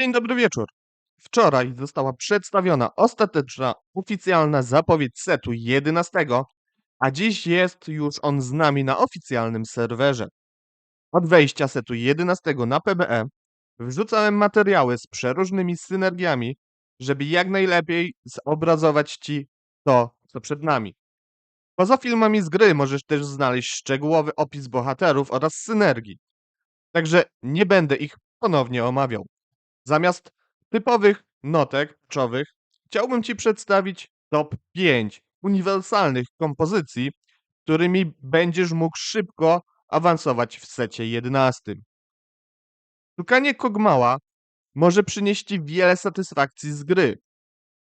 Dzień dobry wieczór. Wczoraj została przedstawiona ostateczna oficjalna zapowiedź setu 11, a dziś jest już on z nami na oficjalnym serwerze. Od wejścia setu 11 na PBE wrzucałem materiały z przeróżnymi synergiami, żeby jak najlepiej zobrazować Ci to, co przed nami. Poza filmami z gry możesz też znaleźć szczegółowy opis bohaterów oraz synergii. Także nie będę ich ponownie omawiał. Zamiast typowych notek czowych chciałbym Ci przedstawić top 5 uniwersalnych kompozycji, którymi będziesz mógł szybko awansować w secie 11. Szukanie Kogmała może przynieść Ci wiele satysfakcji z gry.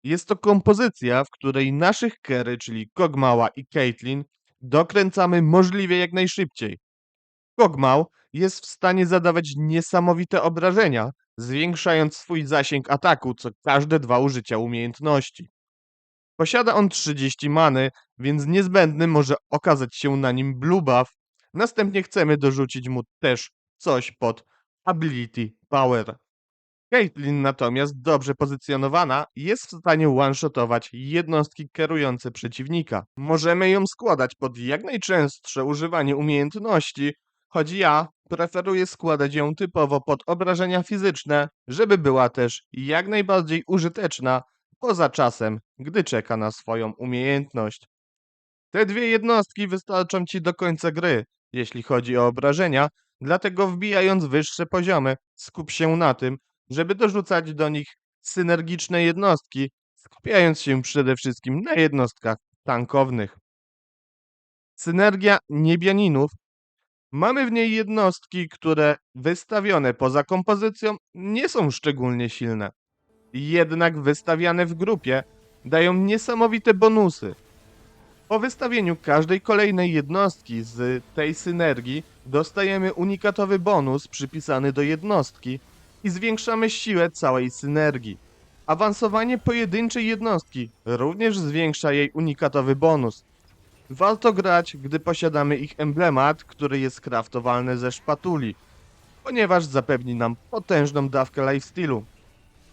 Jest to kompozycja, w której naszych kery, czyli Kogmała i Caitlyn, dokręcamy możliwie jak najszybciej. Kogmał jest w stanie zadawać niesamowite obrażenia, zwiększając swój zasięg ataku co każde dwa użycia umiejętności. Posiada on 30 many, więc niezbędny może okazać się na nim blue buff. Następnie chcemy dorzucić mu też coś pod Ability Power. Caitlyn natomiast dobrze pozycjonowana jest w stanie one-shotować jednostki kierujące przeciwnika. Możemy ją składać pod jak najczęstsze używanie umiejętności, choć ja preferuję składać ją typowo pod obrażenia fizyczne, żeby była też jak najbardziej użyteczna poza czasem, gdy czeka na swoją umiejętność. Te dwie jednostki wystarczą Ci do końca gry, jeśli chodzi o obrażenia, dlatego wbijając wyższe poziomy, skup się na tym, żeby dorzucać do nich synergiczne jednostki, skupiając się przede wszystkim na jednostkach tankownych. Synergia niebianinów Mamy w niej jednostki, które wystawione poza kompozycją nie są szczególnie silne. Jednak wystawiane w grupie dają niesamowite bonusy. Po wystawieniu każdej kolejnej jednostki z tej synergii dostajemy unikatowy bonus przypisany do jednostki i zwiększamy siłę całej synergii. Awansowanie pojedynczej jednostki również zwiększa jej unikatowy bonus. Warto grać, gdy posiadamy ich emblemat, który jest kraftowalny ze szpatuli, ponieważ zapewni nam potężną dawkę lifestealu.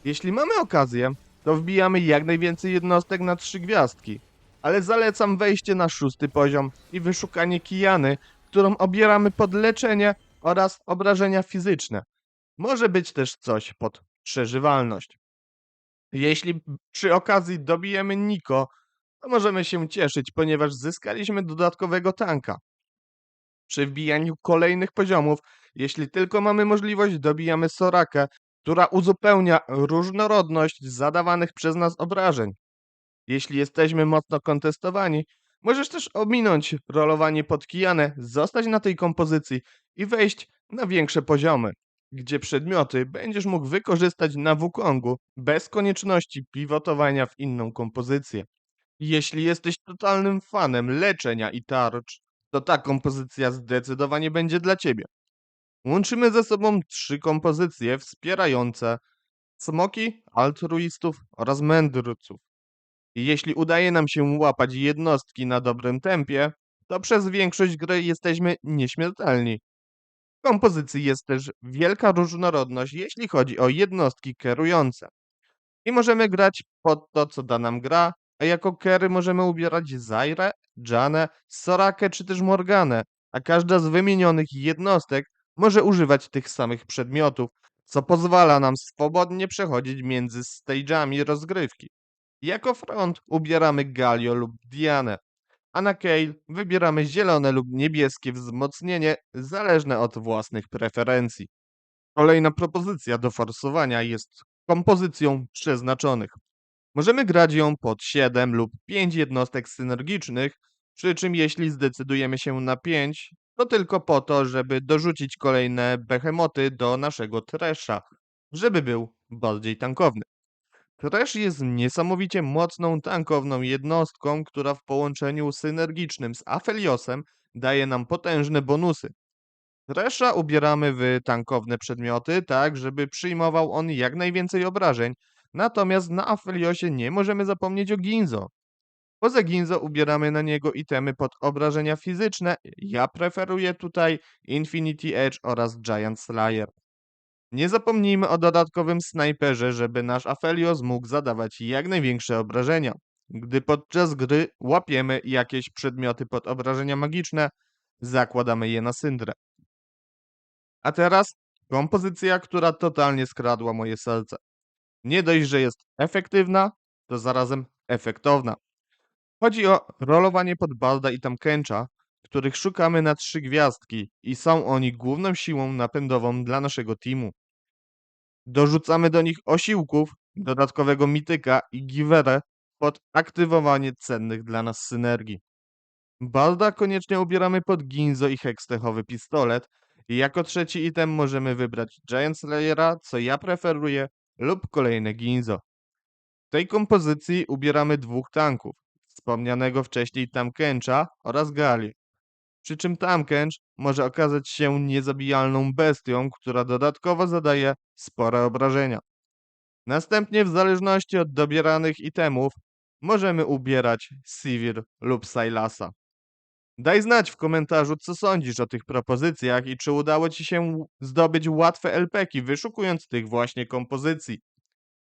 Jeśli mamy okazję, to wbijamy jak najwięcej jednostek na trzy gwiazdki, ale zalecam wejście na szósty poziom i wyszukanie kijany, którą obieramy pod leczenie oraz obrażenia fizyczne. Może być też coś pod przeżywalność. Jeśli przy okazji dobijemy Niko, to możemy się cieszyć, ponieważ zyskaliśmy dodatkowego tanka. Przy wbijaniu kolejnych poziomów, jeśli tylko mamy możliwość, dobijamy Sorakę, która uzupełnia różnorodność zadawanych przez nas obrażeń. Jeśli jesteśmy mocno kontestowani, możesz też ominąć rolowanie pod Kijanę, zostać na tej kompozycji i wejść na większe poziomy, gdzie przedmioty będziesz mógł wykorzystać na Wukongu bez konieczności pivotowania w inną kompozycję. Jeśli jesteś totalnym fanem leczenia i tarcz, to ta kompozycja zdecydowanie będzie dla ciebie. Łączymy ze sobą trzy kompozycje wspierające smoki, altruistów oraz mędrców. Jeśli udaje nam się łapać jednostki na dobrym tempie, to przez większość gry jesteśmy nieśmiertelni. W kompozycji jest też wielka różnorodność, jeśli chodzi o jednostki kierujące. I możemy grać pod to, co da nam gra, a jako kery możemy ubierać Zaire, Janę, Sorakę czy też Morganę, a każda z wymienionych jednostek może używać tych samych przedmiotów, co pozwala nam swobodnie przechodzić między stage'ami rozgrywki. Jako front ubieramy Galio lub Dianę, a na Kale wybieramy zielone lub niebieskie wzmocnienie zależne od własnych preferencji. Kolejna propozycja do forsowania jest kompozycją przeznaczonych. Możemy grać ją pod 7 lub 5 jednostek synergicznych, przy czym jeśli zdecydujemy się na 5, to tylko po to, żeby dorzucić kolejne behemoty do naszego Tresha, żeby był bardziej tankowny. Trash jest niesamowicie mocną tankowną jednostką, która w połączeniu synergicznym z Apheliosem daje nam potężne bonusy. Tresha ubieramy w tankowne przedmioty, tak żeby przyjmował on jak najwięcej obrażeń, Natomiast na Afeliosie nie możemy zapomnieć o Ginzo. Poza Ginzo ubieramy na niego itemy pod obrażenia fizyczne. Ja preferuję tutaj Infinity Edge oraz Giant Slayer. Nie zapomnijmy o dodatkowym snajperze, żeby nasz Aphelios mógł zadawać jak największe obrażenia. Gdy podczas gry łapiemy jakieś przedmioty pod obrażenia magiczne, zakładamy je na syndrę. A teraz kompozycja, która totalnie skradła moje serce. Nie dość, że jest efektywna, to zarazem efektowna. Chodzi o rolowanie pod Balda i Tamkęcza, których szukamy na trzy gwiazdki i są oni główną siłą napędową dla naszego teamu. Dorzucamy do nich osiłków, dodatkowego mityka i giwerę pod aktywowanie cennych dla nas synergii. Balda koniecznie ubieramy pod Ginzo i hekstechowy pistolet jako trzeci item możemy wybrać Giant Slayera, co ja preferuję, lub kolejne Ginzo. W tej kompozycji ubieramy dwóch tanków, wspomnianego wcześniej Tamkęcza oraz Gali. Przy czym Tamkęcz może okazać się niezabijalną bestią, która dodatkowo zadaje spore obrażenia. Następnie w zależności od dobieranych itemów możemy ubierać Sivir lub Sylasa. Daj znać w komentarzu, co sądzisz o tych propozycjach i czy udało Ci się zdobyć łatwe LPki, wyszukując tych właśnie kompozycji.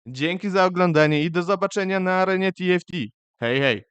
Dzięki za oglądanie i do zobaczenia na arenie TFT. Hej, hej!